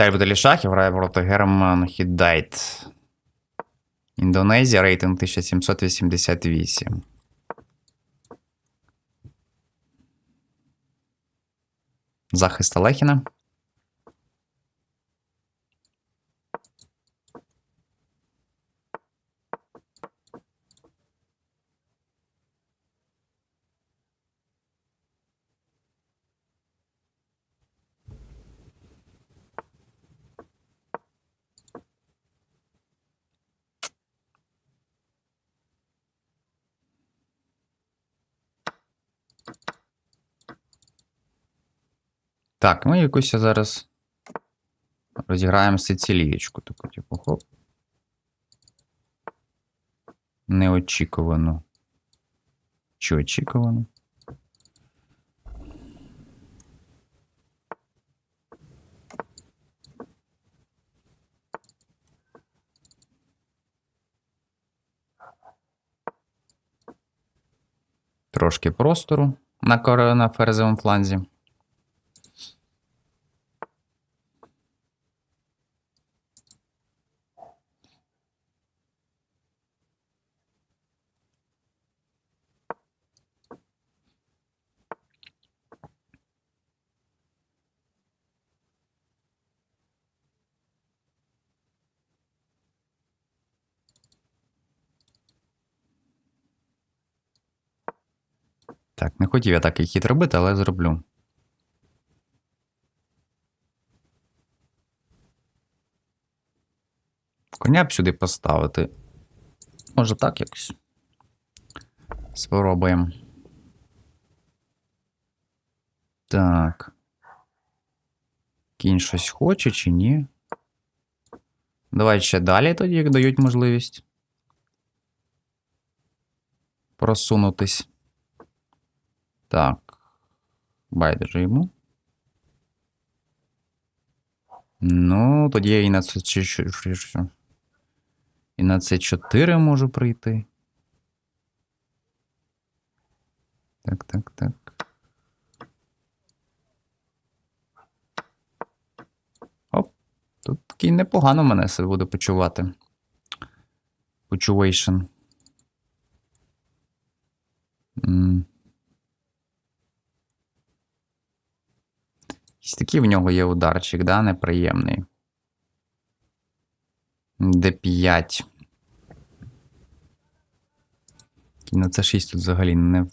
Віталій Баталій Шахів грає проти Герман Хіддайт. Індонезія, рейтинг 1788. Захист Алехіна. Так, ми якусь зараз розіграємо сицилієчку таку, типу, хоп. Неочікувано. Чи очікувано? Трошки простору на, на ферзевому фланзі. Так, не хотів я такий хід робити, але зроблю. Коня б сюди поставити. Може так якось. Спробуємо. Так. Кінь щось хоче чи ні? Давай ще далі тоді, як дають можливість. Просунутись. Так. Байдуже йому. Ну, тоді я і на це чи- чи- чи- що? І на це 4 можу прийти. Так, так, так. Оп. Тут такий непогано мене себе буде почувати. Почувейшн. Якийсь такий в нього є ударчик, да, неприємний. Д5. На це 6 тут взагалі не,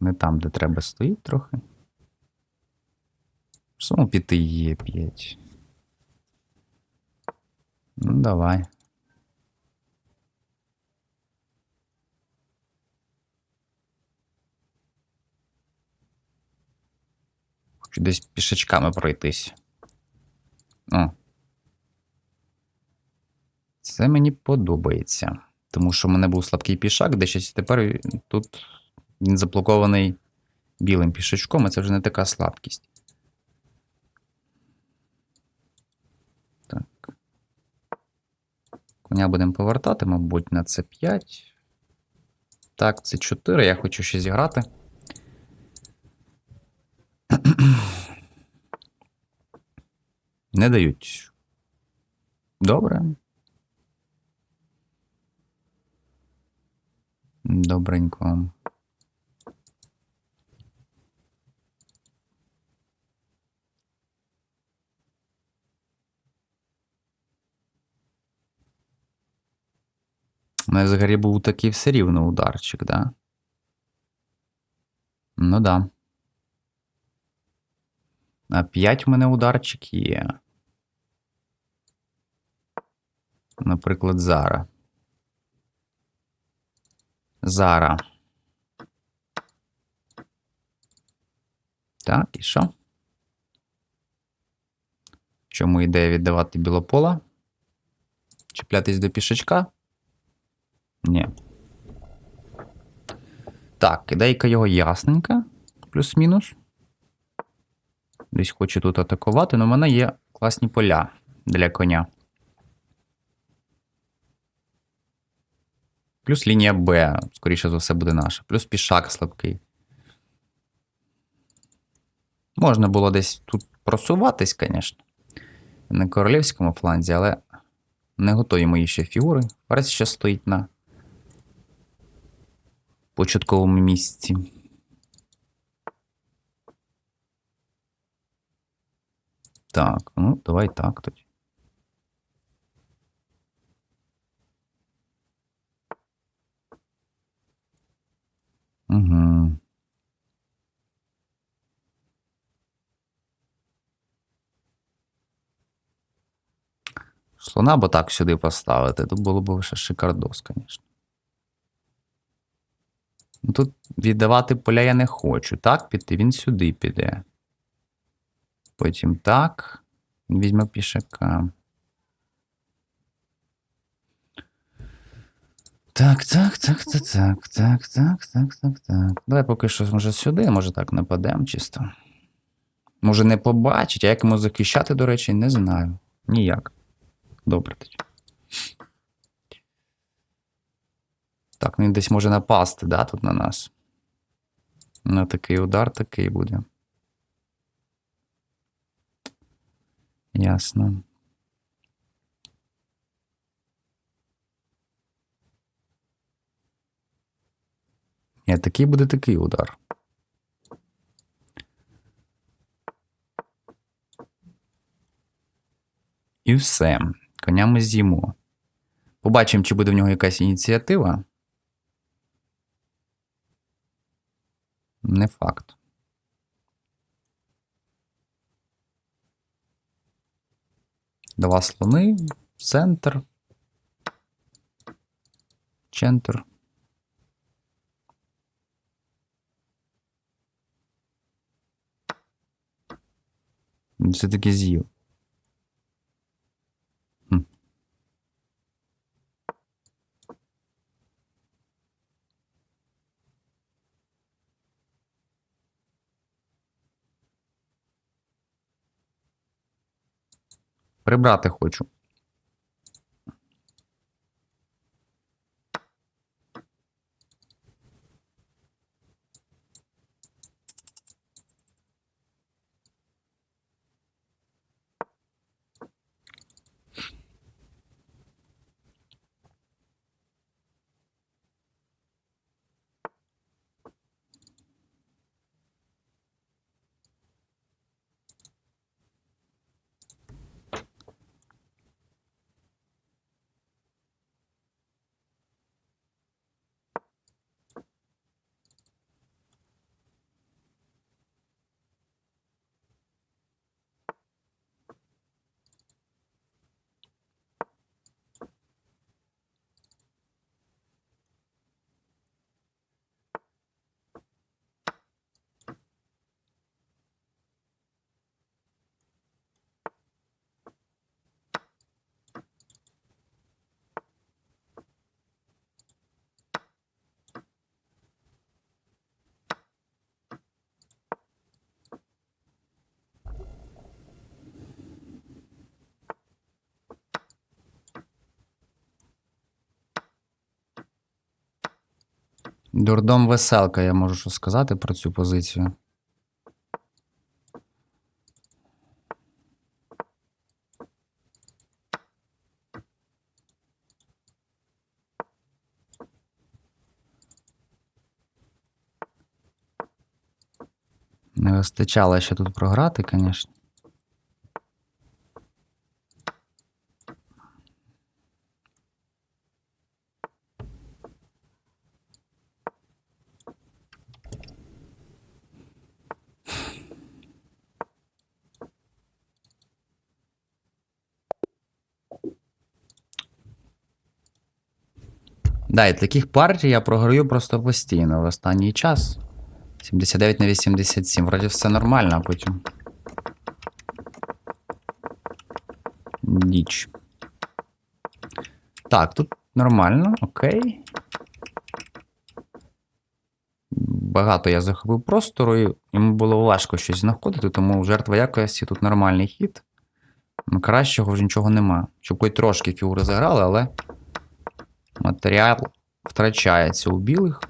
не там, де треба стоїть трохи. Суму піти є 5. Ну, давай. Десь пішечками пройтись. О. Це мені подобається. Тому що в мене був слабкий пішак, де щось тепер тут він заблокований білим пішачком, а це вже не така слабкість. Так. Коня будемо повертати, мабуть, на це 5. Так, це 4. Я хочу ще зіграти. Не дають. Добре. Добренько. У мене взагалі був такий все рівно ударчик, да? Ну да. А 5 в мене ударчик є. Наприклад, Зара. Зара. Так, і що? Чому ідея віддавати білопола? Чіплятись до пішачка? Ні. Так, ідейка його ясненька. Плюс-мінус. Десь хочу тут атакувати, але в мене є класні поля для коня. Плюс лінія Б, скоріше за все, буде наша. Плюс пішак слабкий. Можна було десь тут просуватись, звісно. на королівському фланзі, але не готові мої ще фігури. Ферзь ще стоїть на початковому місці. Так, ну давай так тоді. Слона бо так сюди поставити, то було б лише шикардос, звісно. Ну, Тут віддавати поля я не хочу. Так піти, він сюди піде. Потім так. Він візьме пішака. Так, так, так, так, так, так, так, так, так, так. Давай поки що, може, сюди, може так нападемо чисто. Може, не побачить, а як йому захищати, до речі, не знаю. Ніяк. Добре тоді. Так, він десь може напасти, да, тут на нас. На такий удар такий буде. Ясно. Ні, такий буде такий удар. І все. Коня ми з'їмо. Побачимо, чи буде в нього якась ініціатива. Не факт. Два слони, центр. Центр. Все-таки з'їв. Прибрати хочу. Дурдом веселка, я можу що сказати про цю позицію. Не вистачало ще тут програти, звісно. Да, і таких партій я програю просто постійно в останній час. 79 на 87. Вроді все нормально, а потім. Діч. Так, тут нормально, окей. Багато я захопив простору, і йому було важко щось знаходити, тому жертва якості тут нормальний хід. Кращого вже нічого нема. Щоб хоч трошки фігури заграли, але матеріал втрачається у білих.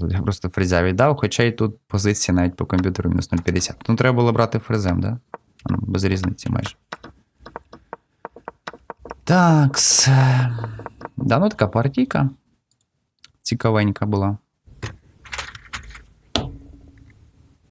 Тут я просто фрезя віддав, хоча і тут позиція навіть по комп'ютеру мінус 0,50. Ну, треба було брати фрезем, да? ну, без різниці майже. Так. Да, ну така партійка. Цікавенька була.